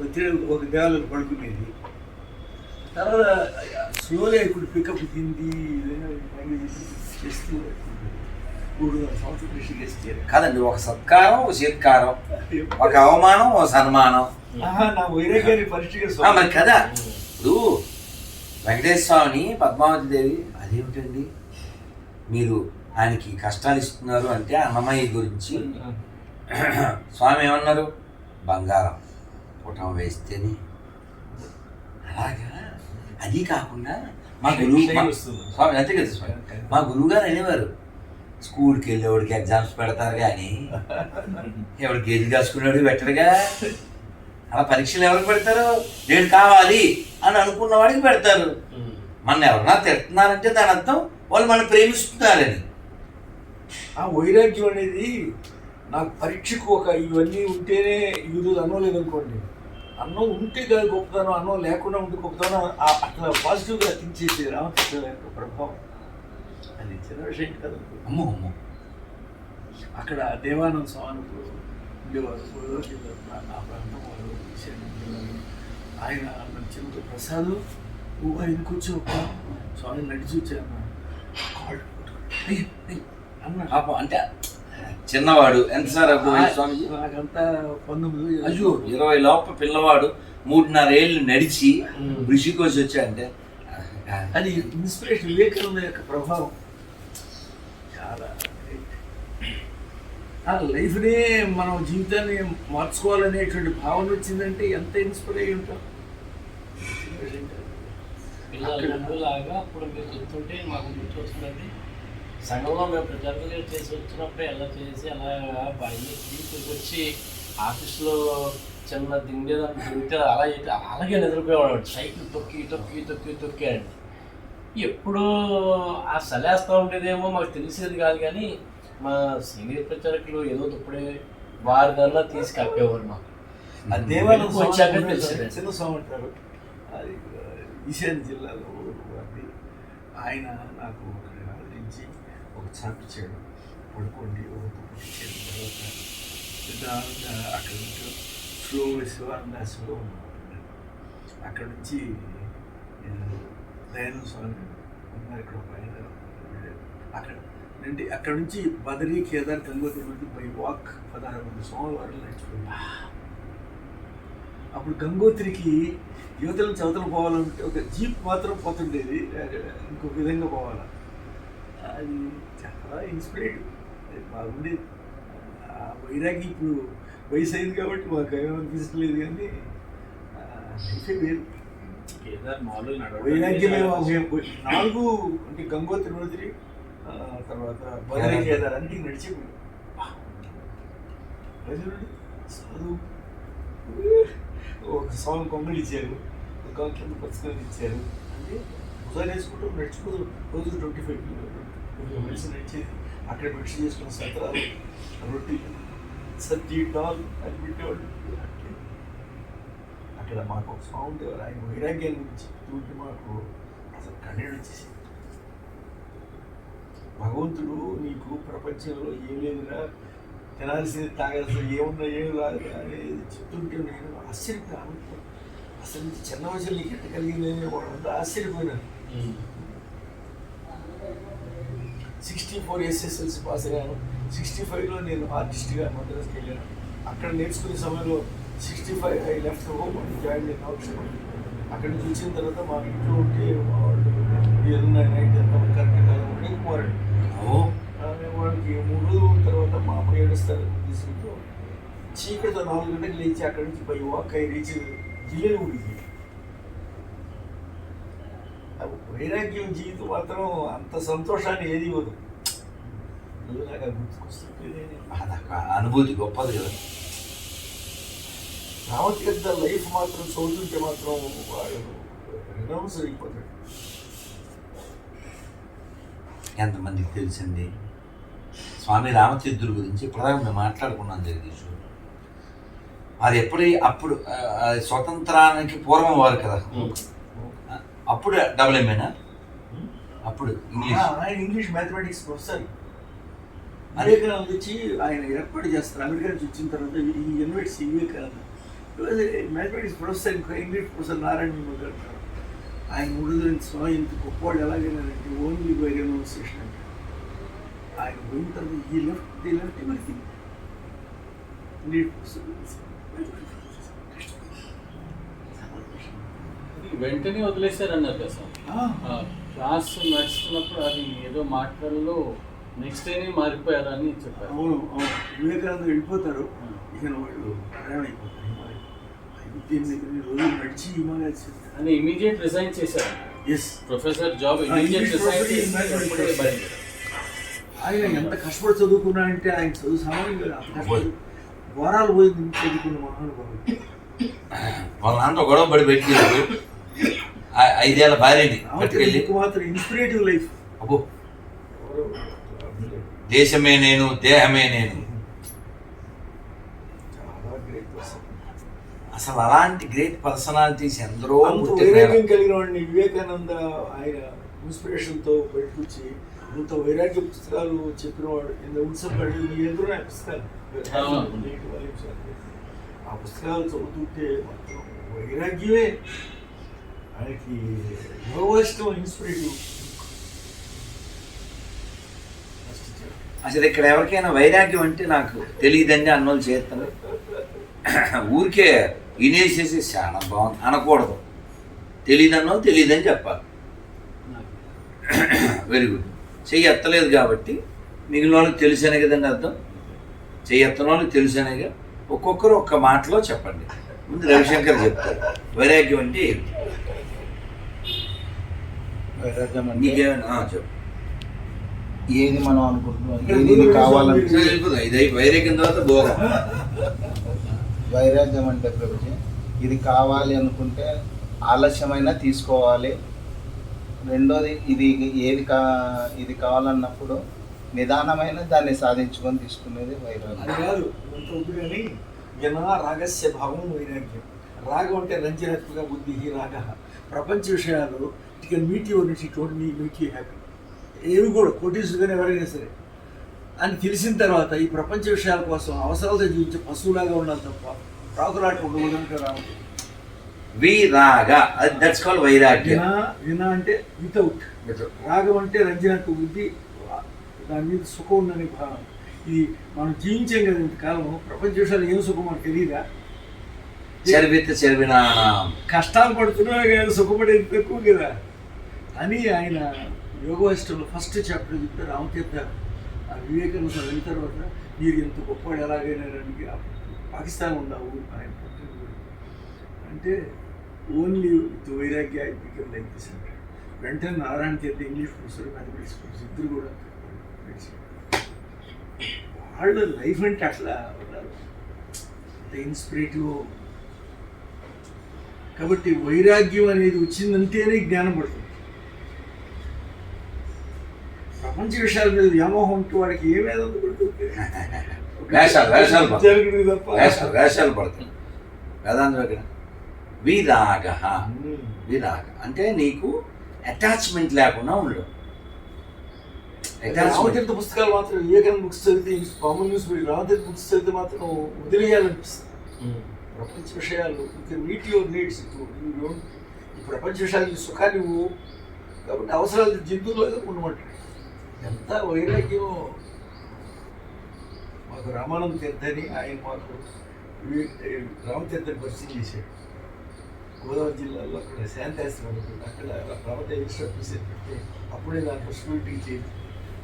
వచ్చే ఒక దేవాలయం పడుకునేది. తర్వాత స్లోగా ఇప్పుడు పికప్ చేస్తూ మూడు సంవత్సరం కృషి కాదండి ఒక సత్కారం ఒక సత్కారం ఒక అవమానం ఒక సన్మానం. నా వైరాగ్యాన్ని స్వామి. మరి కదా ఇప్పుడు వెంకటేశ్వర స్వామిని పద్మావతి దేవి అదేమిటండి? మీరు ఆయనకి కష్టాలు ఇస్తున్నారు అంటే అన్నమయ్య గురించి స్వామి ఏమన్నారు? బంగారం పుటం వేస్తేనే. అలాగా? అది కాకుండా మా గురువు స్వామి అంతే కదా స్వామి? మా గురువు గారు అనేవారు స్కూల్కి వెళ్ళేవాడికి ఎగ్జామ్స్ పెడతారు కానీ ఎవడు గేజ్ కాసుకున్నాడు పెట్టరుగా. అలా పరీక్షలు ఎవరికి పెడతారు? నేను కావాలి అని అనుకున్న వాడికి పెడతారు. మన ఎవరన్నా తిడుతున్నారంటే దాని అర్థం వాళ్ళు మనం ప్రేమిస్తున్నారని. ఆ వైరాగ్యం అనేది నాకు పరీక్షకు ఒక ఇవన్నీ ఉంటేనే ఈరోజు అన్నం లేదనుకోండి. అన్నం ఉంటే కాదు గొప్పతనం అన్నం లేకుండా ఉంటే గొప్పతనం ఆ- అట్లా పాజిటివ్గా థింక్ రామకృష్ణ యొక్క ప్రభావం. అది చిన్న విషయం కాదు. అమ్మో అమ్మో. అక్కడ దేవానంద స్వామి ఉండేవారు. నా- ప్రాంతం ఆయన నన్ను చిన్న ప్రసాద్. నువ్వు ఆయన కూర్చో స్వామి నడిచి వచ్చాను కాళ్ళు అన్న అంటే చిన్నవాడు. ఎంత సార్ అప్పుడు స్వామిజీ? పంతొమ్మిది అయ్యో ఇరవై లోప పిల్లవాడు మూడున్నర ఏళ్ళు నడిచి ఋషికోసి వచ్చాడంటే అది ఇన్స్పిరేషన్ వివేకానంద యొక్క ప్రభావం. చాలా ఆ లైఫ్నే మనం జీవితాన్ని మార్చుకోవాలనేటువంటి భావన వచ్చిందంటే ఎంత ఇన్స్పైర్ అయి ఉంటాం అప్పుడు మీరు చెప్తుంటే మాకు గుర్తు వస్తుందండి సంఘంలో మేము ప్రజలు చేసి వచ్చినప్పుడు ఎలా చేసి అలా బయట తీసుకు వచ్చి ఆఫీస్లో చిన్న దిండేదాన్ని తిరిగితే అలా అయితే అలాగే నిద్రపోయేవాడు. సైకిల్ తొక్కి తొక్కి తొక్కి తొక్కి అండి. ఎప్పుడు ఆ సలేస్తూ ఉండేదేమో మాకు తెలిసేది కాదు కానీ మా సీనియర్ ప్రచారకులు ఏదో ఇప్పుడే వారి దానిలో తీసి కప్పేవారు మాకు. దేవాలయం వచ్చాక. చిన్న స్వామి అంటారు ఈశాన్య జిల్లాలో అది ఆయన నాకు నుంచి ఒక చేయడం పడుకోండి ఒక దుప్పటి తర్వాత నిదానంగా అక్కడ నుంచి స్లో శివానందాసలో ఉన్నాను అక్కడ నుంచి దయానంద స్వామి ఉన్నారు ఇక్కడ ఒక ఆయన అక్కడ నుండి అక్కడ నుంచి బదరీ కేదార్ గంగోత్రి మధ్య బై వాక్ పదహారు మంది సోమవారం నడిచిపోయింది అప్పుడు గంగోత్రికి యువతల చవతలు పోవాలంటే ఒక జీప్ మాత్రం పోతుండేది ఇంకొక విధంగా పోవాలి. అది చాలా ఇన్స్పిరేటివ్ అది బాగుండేది వైరాగి ఇప్పుడు వయసు అయింది కాబట్టి మాకు ఏమనిపించలేదు కానీ లైఫే వేరు. వైరాగ్యమే నాలుగు అంటే గంగోత్రి నదిరి తర్వాత బదరీ కేదార్. అన్ని నడిచిపోయి ప్రజలు చదువు ఒక సాంగ్ కొంగలు ఇచ్చారు ఒక కింద ఇచ్చారు. అంటే ఉదయం వేసుకుంటూ నడుచుకుంటూ రోజు ట్వంటీ ఫైవ్ మెడిసిన్ ఇచ్చేది అక్కడ మెడిసిన్ చేసుకున్న సత్రాలు రొట్టి సబ్జీ డాల్ అది పెట్టేవాళ్ళు అక్కడ మాకు ఒక సాంగ్ ఉండేవారు ఆయన వైరాగ్యాల గురించి చెప్తుంటే మాకు అసలు కన్నీళ్ళు వచ్చేసి భగవంతుడు నీకు ప్రపంచంలో ఏం లేదురా తినాల్సింది తాగాల్సింది ఏమున్నా ఏం రాదు అనేది చెప్తుంటే నేను ఆశ్చర్యపోయాను. అసలు చిన్న వయసులో నీకు ఎట్ట కలిగిందని వాళ్ళంతా ఆశ్చర్యపోయినాను. సిక్స్టీ ఫోర్ ఎస్ఎస్ఎల్సి పాస్ అయ్యాను. సిక్స్టీ ఫైవ్లో నేను ఆర్టిస్ట్గా మద్రాస్కి వెళ్ళాను. అక్కడ నేర్చుకునే సమయంలో sixty five I left home and join in option అక్కడ నుంచి వచ్చిన తర్వాత మా ఇంట్లో ఉంటే వాళ్ళు ఏదన్నా నైట్ ఎంత కరెక్ట్ కాదు ఆమె వాడికి మూడు రోజుల తర్వాత మా అమ్మ ఏడుస్తారు తీసుకుంటూ చీకటితో నాలుగు గంటలకు లేచి అక్కడి నుంచి పై వాక్ అయి రీచ్ జిల్లేని ఊరికి ఆ వైరాగ్యం జీవితం మాత్రం అంత సంతోషాన్ని ఏది ఇవ్వదు. నాకు అదొక అనుభూతి గొప్పది కదా. రామతీర్థ లైఫ్ మాత్రం చదువుతుంటే మాత్రం వాడు రినౌన్స్ అయిపోతాడు. ఎంతమందికి తెలిసింది? స్వామి రామతీర్థుల గురించి ప్రధానంగా మేము మాట్లాడుకున్నాం జగదీష్ అది ఎప్పుడు అప్పుడు స్వతంత్రానికి పూర్వం వారు కదా. అప్పుడు డబుల్ ఎంఏనా అప్పుడు ఇంగ్లీష్ ఆయన ఇంగ్లీష్ మ్యాథమెటిక్స్ ప్రొఫెసర్ వివేకానంద వచ్చి ఆయన ఏర్పాటు చేస్తారు. అమెరికా నుంచి వచ్చిన తర్వాత ఈ invites Vivekananda mathematics professor English professor Narayana అంటారు ఆయన మూడు స్వామి ఇంత గొప్పవాళ్ళు ఎలాగైనారంటే ఓన్లీ బై రెనౌన్సేషన్ అంటే ఆయన పోయిన తర్వాత ఈ left the left everything English ఇది వెంటనే వదిలేశారన్నారు కదా సార్. ఆ, క్లాస్ నడుస్తున్నప్పుడు అది ఏదో మాటలలో నెక్స్ట్ డేనే మారిపోయారని చెప్పారు. అవును అవును. వివేకానంద వెళ్ళిపోతారు ఇక వాళ్ళు ప్రయాణం అయిపోతారు రోజులు నడిచి అని ఇమీడియట్ రిజైన్ చేశారు. Yes professor job immediate resign. ఆయన ఎంత కష్టపడి చదువుకున్నాడంటే ఆయన చదువు. అంత కష్టపడి వారాలు పోయి చదువుకున్న మహానుభావుడు. వాళ్ళ నాన్న గొడవ పడి పెట్టినారు ఆ- ఐదేళ్ళ భార్యని పట్టుకెళ్ళి ఇన్స్పిరేటివ్ లైఫ్ అబ్బో. దేశమే నేను దేహమే నేను. చాలా గ్రేట్ పర్సన్ అసలు అలాంటి గ్రేట్ పర్సనాలిటీస్ ఎందరో వైరాగ్యం కలిగిన వాడిని వివేకానంద ఆయన ఇన్స్పిరేషన్తో బయటకొచ్చి అంత వైరాగ్య పుస్తకాలు చెప్పిన వాడు ఇంత ఉత్సవాడు మీ ఎదురు ఆ పుస్తకాలు. ఆ పుస్తకాలు చదువుతుంటే మొత్తం వైరాగ్యమే. ఆయనకి యోగం ఇన్స్పిరేటివ్ అసలు ఇక్కడ ఎవరికైనా వైరాగ్యం అంటే నాకు తెలియదండి అన్నోళ్ళు చేస్తాను ఊరికే వినేసేసి చాలా బాగుంది. అనకూడదు. తెలియదన్నో తెలియదని చెప్పాలి. వెరీ గుడ్ చెయ్యి ఎత్తలేదు కాబట్టి మిగిలిన వాళ్ళకి తెలుసనే కదండి అర్థం? చెయ్యి ఎత్తన వాళ్ళకి తెలుసనేగా ఒక్కొక్కరు ఒక్క మాటలో చెప్పండి. ముందు రవిశంకర్ చెప్తారు. వైరాగ్యం అంటే ఏంటి వైరాగ్యం అంటే చెప్పు. ఏది మనం అనుకుంటున్నాం? ఏది. ఇది అయి- వైరాగ్యం తర్వాత భోగం. వైరాగ్యం అంటే ప్రభుజీ ఇది కావాలి అనుకుంటే ఆలస్యమైనా తీసుకోవాలి. రెండోది ఇది ఏది కా ఇది కావాలన్నప్పుడు నిదానమైన దాన్ని సాధించుకొని తీసుకునేది వైరాగ్యం. రాగస్య భావం వైరాగ్యం. రాగం అంటే రంజనాత్మక బుద్ధి రాగ. ప్రపంచ విషయాలు can meet your knit it me make you happy ఏవి కూడా కోటీసు కానీ ఎవరైనా సరే. అని తెలిసిన తర్వాత ఈ ప్రపంచ విషయాల కోసం అవసరాలతో జీవించే పశువులాగా ఉండాలి తప్ప ప్రాకులాట ఉండకూడదు అంటే రావడం వి రాగ దట్స్ కాల్ వైరాగ్యం. వినా అంటే వితౌట్ రాగం అంటే రంజనాత్మక బుద్ధి దాని మీద సుఖం ఉందని భావన. ఇది మనం జీవించాం కదా ఇంతకాలం ప్రపంచ విషయాలు ఏం సుఖం మనకు తెలియదా చర్విత చర్వినాణం కష్టాలు పడుతున్నా సుఖపడేది తక్కువ కదా. అని ఆయన యోగవాష్టంలో ఫస్ట్ చాప్టర్ చెప్తే రామతీర్థ ఆ వివేకానంద వెళ్ళిన తర్వాత మీరు ఎంత గొప్పవాడు ఎలాగైనా పాకిస్తాన్ ఉన్న ఊరు? ఆయన అంటే ఓన్లీ విత్ వైరాగ్య ఐ బికమ్ లైక్ దిస్ అంటే వెంటనే నారాయణ తీర్థ ఇంగ్లీష్ ప్రొఫెసర్ మ్యాథమెటిక్స్ ప్రొఫెసర్ ఇద్దరు కూడా వాళ్ళ లైఫ్ అంటే అట్లా ఉన్నారు. ఇన్స్పిరేటివ్ కాబట్టి వైరాగ్యం అనేది వచ్చిందంటేనే జ్ఞానం పడుతుంది. ప్రపంచ విషయాల మీద వ్యామోహం ఉంటే వాడికి ఏ పడుతుంది వేషాలు వేషాలు వేషాలు వేషాలు పడతాయి. వేదాంత దగ్గర. విరాగ. విరాగ. అంటే నీకు అటాచ్మెంట్ లేకుండా ఉండడం. అటాచ్మెంట్ రామతీర్థ పుస్తకాలు మాత్రం వివేకానంద బుక్స్ చదివితే కామన్ న్యూస్ రామతీర్థ బుక్స్ చదివితే మాత్రం వదిలేయాలనిపిస్తుంది. ప్రపంచ విషయాలు మీట్ యువర్ నీడ్స్ ఈ ప్రపంచ విషయాలు సుఖాన్ని ఇవ్వు. కాబట్టి అవసరాలు జంతువులాగా ఉండమంటాడు. ఎంత వైరాగ్యం మాకు రామానంద తీర్థని ఆయన మాకు వివేక్ రామతీర్థని పరిచయం చేశాడు. గోదావరి జిల్లాలో అక్కడ శాంతాశ్రమం ఉంటుంది అక్కడ రామతీర్థ ఇన్స్ట్రక్టర్ పెడితే అప్పుడే నాకు ఫస్ట్ మీటింగ్ చేసి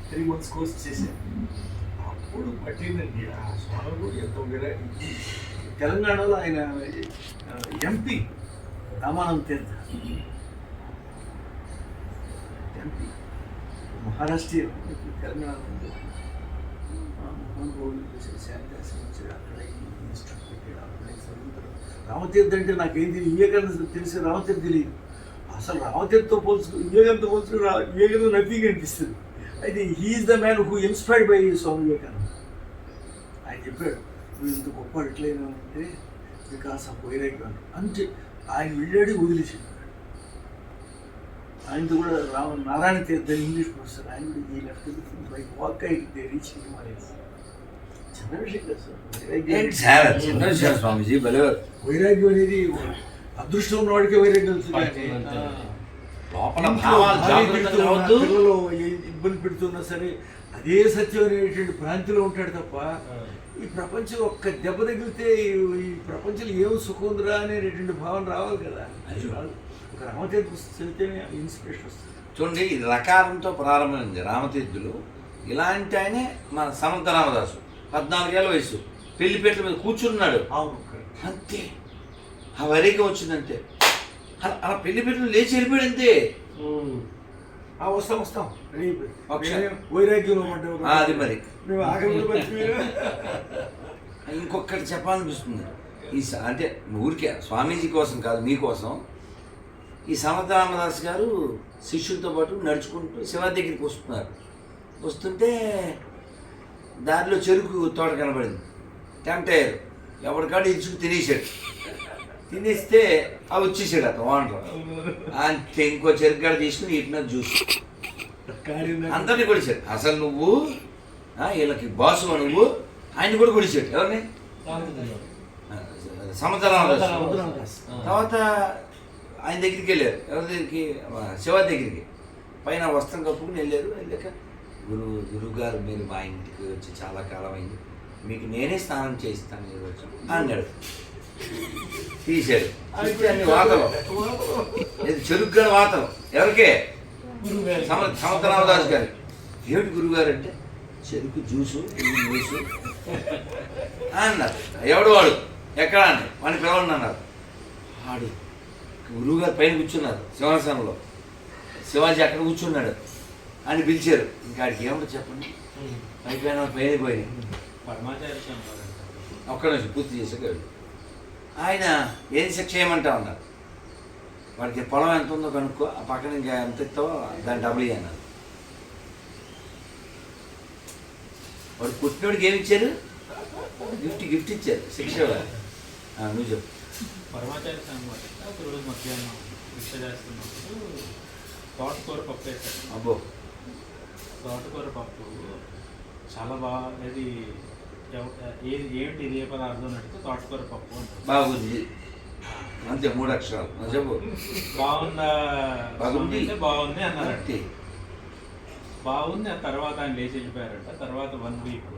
త్రీ మంత్స్ కోర్స్ చేశాను. అప్పుడు పట్టిందండి. ఆ స్వామి కూడా ఎంతో విరాగి తెలంగాణలో ఆయన ఎంపీ రామానంద తీర్థ. ఎంపీ మహారాష్ట్ర తెలంగాణ మహానుభావులు చేసే శాంతాశ్రమం అక్కడ రామతీర్థ అంటే నాకేం తెలియదు వివేకానంద తెలిసి రామతీర్థ తెలియదు అసలు రామతీర్థతో పోల్చుకు వివేకంతో పోల్చుకుని వివేకానంద నథింగ్ అనిపిస్తుంది అయితే he is the man who inspired by Swami Vivekananda ఆయన చెప్పాడు నువ్వు ఇంత గొప్ప ఎట్లయినా అంటే బికాస్ ఆఫ్ వైరాగ్యం అంటే ఆయన వెళ్ళాడు వదిలేసాడు ఆయనది కూడా రామ నారాయణ తీర్థ ఇంగ్లీష్ ప్రొఫెసర్. ఆయన ఈ లెఫ్ట్ వాక్ అయితే రీచ్ హిమాలయస్ చిన్న విషయం కదా సార్ వైరాగ్యం- ఏంటి సార్? చిన్న విషయం స్వామీజీ భలే. వైరాగ్యం అనేది అదృష్టం ఉన్నవాడికే వైరాగ్యం పిల్లలు ఏ- ఇబ్బంది పెడుతున్నా సరే అదే సత్యం అనేటువంటి భ్రాంతిలో ఉంటాడు తప్ప ఈ ప్రపంచం ఒక్క దెబ్బ తగిలితే ఈ- ఈ ప్రపంచంలో ఏం సుఖం ఉందిరా అనేటువంటి భావన రావాలి కదా. అది. రాదు. ఒక రామతీర్థ చదివితేనే ఇన్స్పిరేషన్ వస్తుంది. చూడండి ఇది రకారంతో ప్రారంభమైంది రామతీర్థులు. ఇలాంటి ఆయనే మన సమర్థ రామదాసు పద్నాలుగేళ్ళ వయసు. పెళ్ళిపేటల మీద కూర్చున్నాడు. అవును. అంతే. ఆ వరేగా వచ్చిందంతే అలా పెళ్ళిపేటలు లేచి వెళ్ళిపోయాడు అంతే ఆ, వస్తాం వస్తాం ఆ, అది మరి. ఇంకొకటి చెప్పాలనిపిస్తుంది. ఈ అంటే ఊరికే స్వామీజీ కోసం కాదు మీకోసం ఈ సమర్థ రామదాస్ గారు శిష్యులతో పాటు నడుచుకుంటూ శివ దగ్గరికి వస్తున్నారు. వస్తుంటే దారిలో చెరుకు తోట కనబడింది. అయ్యారు ఎవరికాడు ఇచ్చుకు తినేసాడు తినేస్తే అవి వచ్చేసాడు అతను వాంటర్ అంతే ఇంకో చెరుకు కాడ తీసుకుని ఇట్లా జ్యూస్. కార్యం అందరినీ కొడిచాడు అసలు నువ్వు వీళ్ళకి బాసు నువ్వు ఆయన కూడా కొడిచాడు ఎవరిని? సమతరామదాస్. తర్వాత ఆయన దగ్గరికి వెళ్ళారు. ఎవరి దగ్గరికి? శివ దగ్గరికి. పైన వస్త్రం కప్పుకుని వెళ్ళారు. వెళ్ళాక గురువు గురువుగారు మీరు మా ఇంటికి వచ్చి చాలా కాలం అయింది మీకు నేనే స్నానం చేయిస్తాను మీరు వచ్చి అన్నాడు. తీశాడు. వాతలు ఇది చెరుగ్గా వాతలు ఎవరికే? సమ సమతరామదాస్ గారు ఏమిటి గురువుగారు అంటే చెరుకు జ్యూసు జ్యూసు అన్నారు. ఎవడు వాడు? ఎక్కడ అని? వాడిని పిలవండి అన్నారు. వాడు గురువుగారు పైన కూర్చున్నారు సింహాసనంలో. శివాజీ అక్కడ కూర్చున్నాడు. అని పిలిచారు. ఇంకా ఆడికి ఏమిటో చెప్పండి? పైపైన పైన పోయి. పరమాచార్య స్వామి ఒక్క నిమిషం పూర్తి చేసేవాడు ఆయన ఏం శిక్ష చేయమంటా ఉన్నారు? వాడికి పొలం ఎంత ఉందో కనుక్కో ఆ పక్కన ఇంకా ఎంత ఇస్తావో దాన్ని డబుల్ అన్నారు. వాడు పుట్టినోడికి ఏమి ఇచ్చారు? గిఫ్ట్ గిఫ్ట్ ఇచ్చారు. శిక్ష నువ్వు చెప్పు. పరమాచార్య స్వామి వారు అంటే ఒక రోజు మధ్యాహ్నం భిక్ష చేస్తున్నప్పుడు తోటకూర పప్పు వేశారు అబ్బో. తోటకూర పప్పు చాలా బాగా ఎవ- ఏది ఏమిటి ఇది ఏ పదార్థం అడిగితే తోటకూర పప్పు బాగుంది. అంతే మూడు అక్షరాలు. చెప్పు బాగుందా? బాగుంది. బాగుంది అన్నారంట. బాగుంది. ఆ తర్వాత ఆయన లేచి వెళ్ళిపోయారంట. తర్వాత వన్ వీక్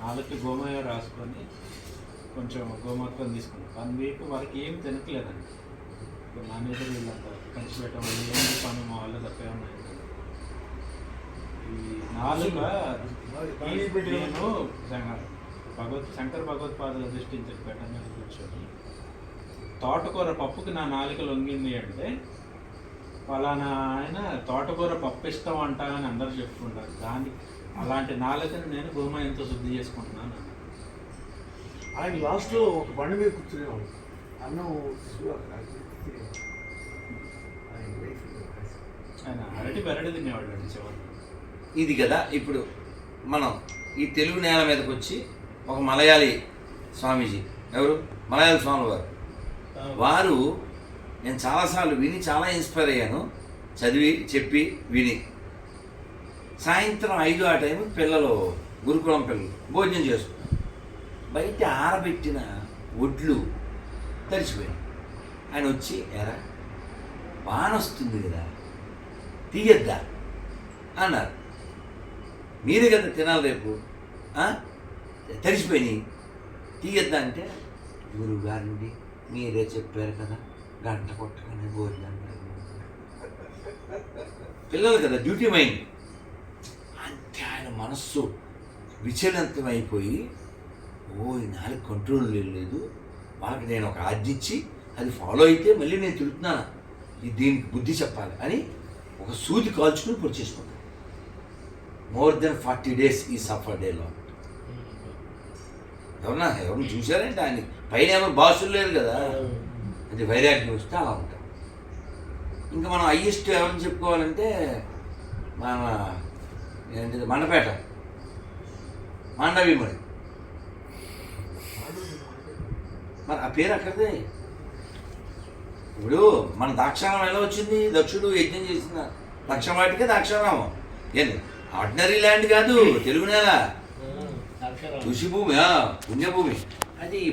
నాలుగు గోమయ రాసుకొని కొంచెం గోమూత్రం తీసుకున్నాం. వన్ వీక్ వాళ్ళకి ఏం తినట్లేదండి. ఇప్పుడు నా మీద వీళ్ళంతా పంచి పెట్టడం ఏం పని మా వాళ్ళు తప్పే ఉన్నాయి. ఈ నేను శంకర్ భగవత్ శంకర్ భగవత్పాదుల దృష్టించి పెట్ట మీద కూర్చొని తోటకూర పప్పుకి నా నాలుక లొంగింది అంటే ఫలానా ఆయన తోటకూర పప్పు ఇష్టం అంట అని అందరూ చెప్పుకుంటారు దాని అలాంటి నాలుకని నేను గోమయంతో శుద్ధి చేసుకుంటున్నాను. ఆయన లాస్ట్లో ఒక బండి మీద కూర్చునేవాడు అన్నం ఇది కదా ఇప్పుడు మనం ఈ తెలుగు నేల మీదకి వచ్చి ఒక మలయాళీ స్వామీజీ. ఎవరు? మలయాళీ స్వామి వారు వారు నేను చాలాసార్లు విని చాలా ఇన్స్పైర్ అయ్యాను. చదివి చెప్పి విని. సాయంత్రం ఐదు ఆ టైం పిల్లలు గురుకులం పిల్లలు భోజనం చేస్తున్నారు బయట ఆరబెట్టిన ఒడ్లు తడిచిపోయాయి ఆయన వచ్చి ఎరా వాన వస్తుంది కదా తీయద్దా? అన్నారు. మీరే కదా తినాలి రేపు తడిచిపోయినాయి. తీయద్దా అంటే గురువు గారండి మీరే చెప్పారు కదా గంట కొట్టగానే భోజనం పిల్లలు కదా డ్యూటీ మైండ్. అంటే ఆయన మనస్సు విచలితమైపోయి ఓ ఈ నాలుగు కంట్రోల్ లేదు. వాళ్ళకి నేను ఒక ఆజ్ఞ అది ఫాలో అయితే మళ్ళీ నేను తిడుతున్నాను? ఇది దీనికి బుద్ధి చెప్పాలి అని ఒక సూది కాల్చుకుని పొడి చేసుకుంటాను మోర్ దెన్ ఫార్టీ డేస్ ఈ సఫర్ డేలో ఎవరన్నా ఎవరు చూశారంటే ఆయన? పైన ఎవరు బాసులు లేరు కదా. అది వైరాగ్యం వస్తే అలా ఉంటాం. ఇంకా మనం హయ్యెస్ట్ ఎవరిని చెప్పుకోవాలంటే మన ఏంటిది? మండపేట. మాండవీమణి మరి మరి ఆ పేరు అక్కడదే ఇప్పుడు మన దాక్షారామం ఎలా వచ్చింది? దక్షుడు యజ్ఞం చేసిన దక్షవాటికే దాక్షారామం ఏంది ఆర్డినరీ ల్యాండ్ కాదు తెలుగు నేల. ఋషి భూమి పుణ్యభూమి. అది ఈ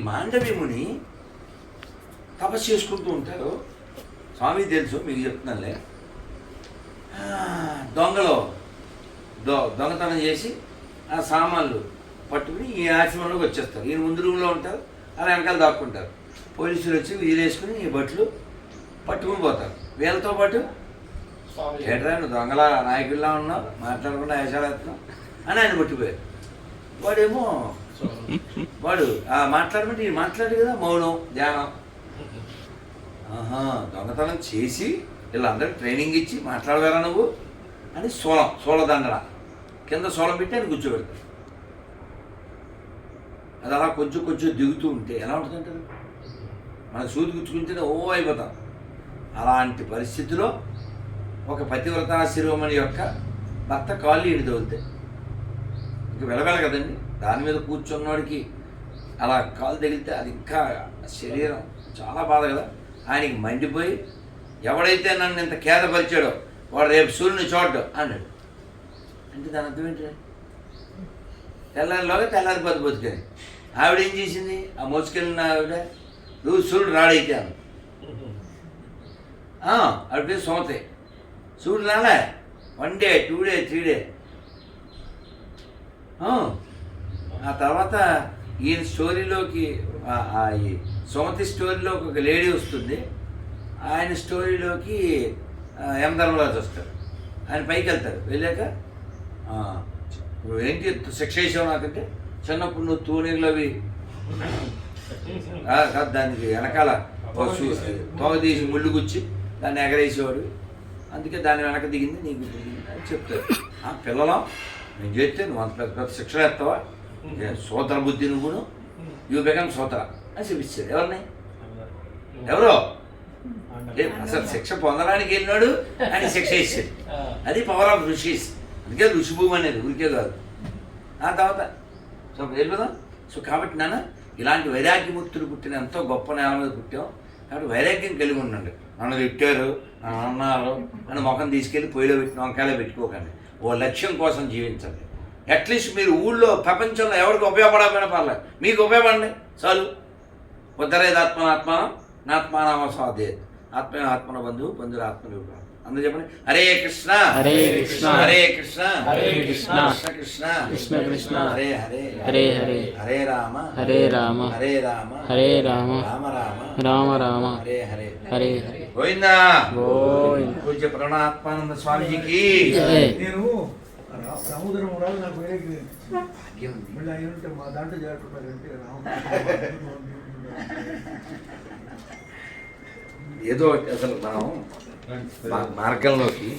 తపస్సు చేసుకుంటూ ఉంటారు. స్వామి తెలుసు మీకు చెప్తున్నానులే. దొంగలో దొంగలు. దొ దొంగతనం చేసి ఆ సామాన్లు పట్టుకుని ఈ ఆశ్రమంలోకి వచ్చేస్తారు. ఈయన ముందు రూమ్లో ఉంటారు. అలా వెనకాల దాక్కుంటారు. పోలీసులు వచ్చి వీలేసుకుని ఈ బట్టలు పట్టుకుని పోతారు. వీళ్ళతో పాటు ఏట్రా నువ్వు దొంగల నాయకుల్లా ఉన్నావు మాట్లాడకుండా వేషాలేస్తున్నావు అని ఆయన పట్టిపోయారు వాడేమో వాడు ఆ మాట్లాడమంటే ఈయన మాట్లాడు కదా మౌనం ధ్యానం. ఆహా దొంగతనం చేసి వీళ్ళందరికీ ట్రైనింగ్ ఇచ్చి మాట్లాడగలరా నువ్వు? అని సోలం సోలదండన. కింద సోలం పెట్టి ఆయన కూర్చోబెడతారు అది అలా కొంచెం కొంచెం దిగుతూ ఉంటే ఎలా ఉంటుందంటారు మన సూది గుచ్చుకుంటేనే ఓ అయిపోతాం. అలాంటి పరిస్థితిలో ఒక పతివ్రతా శిరోమణి యొక్క భర్త కాళ్ళు ఈడు తగులుతాయి. ఇంక వెలవెల కదండి? దాని మీద కూర్చున్నవాడికి అలా కాలు తగిలితే అది ఇంకా శరీరం చాలా బాధ కదా? ఆయనకి మండిపోయి ఎవడైతే నన్ను ఇంత ఖేదపరిచాడో వాడు రేపు సూర్యుని చూడ్డు అన్నాడు. అంటే దాని అర్థం ఏంటి? తెల్లారిలోగా తెల్లారి బతు ఆవిడ ఏం చేసింది? ఆ మోసుకెళ్ళిన ఆవిడ నువ్వు సూర్యుడు రాడైతే అన్న ఆవిడ పేరు సోమతే. సూర్యుడు రాలే? One day two day three day ఆ తర్వాత ఈయన స్టోరీలోకి సోమతి స్టోరీలోకి ఒక లేడీ వస్తుంది. ఆయన స్టోరీలోకి ఆ, ఎం ధర్మరాజు వస్తాడు. ఆయన పైకి వెళ్తారు వెళ్ళాక ఏంటి శిక్ష చేసావు నాకంటే? చిన్నప్పుడు నువ్వు తూనీళ్ళు అవి కాదు దానికి వెనకాల ఓ సు- తీసి ముళ్ళు గుచ్చి దాన్ని ఎగరేసేవాడు. అందుకే దాని వెనక దిగింది నీకు అని చెప్తారు. ఆ పిల్లలం నేను చెప్తే నువ్వు అంత పెద్ద పెద్ద శిక్షలు ఎత్తావా ఏ సోదర బుద్ధి నువ్వును? యూ బెగం సోదర అని చూపించాడు ఎవరిని? ఎవరో? అసలు శిక్ష పొందడానికి వెళ్ళినాడు అని శిక్ష ఇచ్చాడు. అది పవర్ ఆఫ్ ఋషిస్ అందుకే ఋషిభూమి అనేది ఊరికే కాదు. ఆ తర్వాత సో వెళ్ళిపోదాం సో కాబట్టి నాన్న ఇలాంటి వైరాగ్యమూర్తులు పుట్టిన ఎంతో గొప్ప నేల మీద పుట్టాం. కాబట్టి వైరాగ్యం కలిగి ఉండండి. నన్ను తిట్టారు నన్ను అన్నారు నన్ను ముఖం తీసుకెళ్ళి పొయ్యిలో పెట్టిన వంకాయలో పెట్టుకోకండి. ఓ లక్ష్యం కోసం జీవించండి. అట్లీస్ట్ మీరు ఊళ్ళో ప్రపంచంలో ఎవరికి ఉపయోగపడకపోయినా పర్లేదు. మీకు ఉపయోగపడండి. చాలు. ఉద్ధరేదాత్మనాత్మానం నాత్మానామ స్వాధ్యే ఆత్మ ఆత్మన బంధువు బంధువుల ఆత్మలు అందరూ చెప్పండి హరే కృష్ణ హరే కృష్ణ. హరే కృష్ణ హరే కృష్ణ. కృష్ణ కృష్ణ కృష్ణ కృష్ణ. హరే హరే హరే హరే. హరే రామ హరే రామ. హరే రామ హరే రామ. రామ రామ రామ రామ. హరే హరే హరే హరే గోవిందా గోవింద. పూజ్య ప్రణాత్మానంద స్వామీజీకి జై. నేను సముద్రం ఉండాలి నాకు వేరే భాగ్యం. మళ్ళీ అయి ఉంటే మా దాంట్లో చేరుకున్నారంటే రామ ఏదో అసలు మనం మార్గంలోకి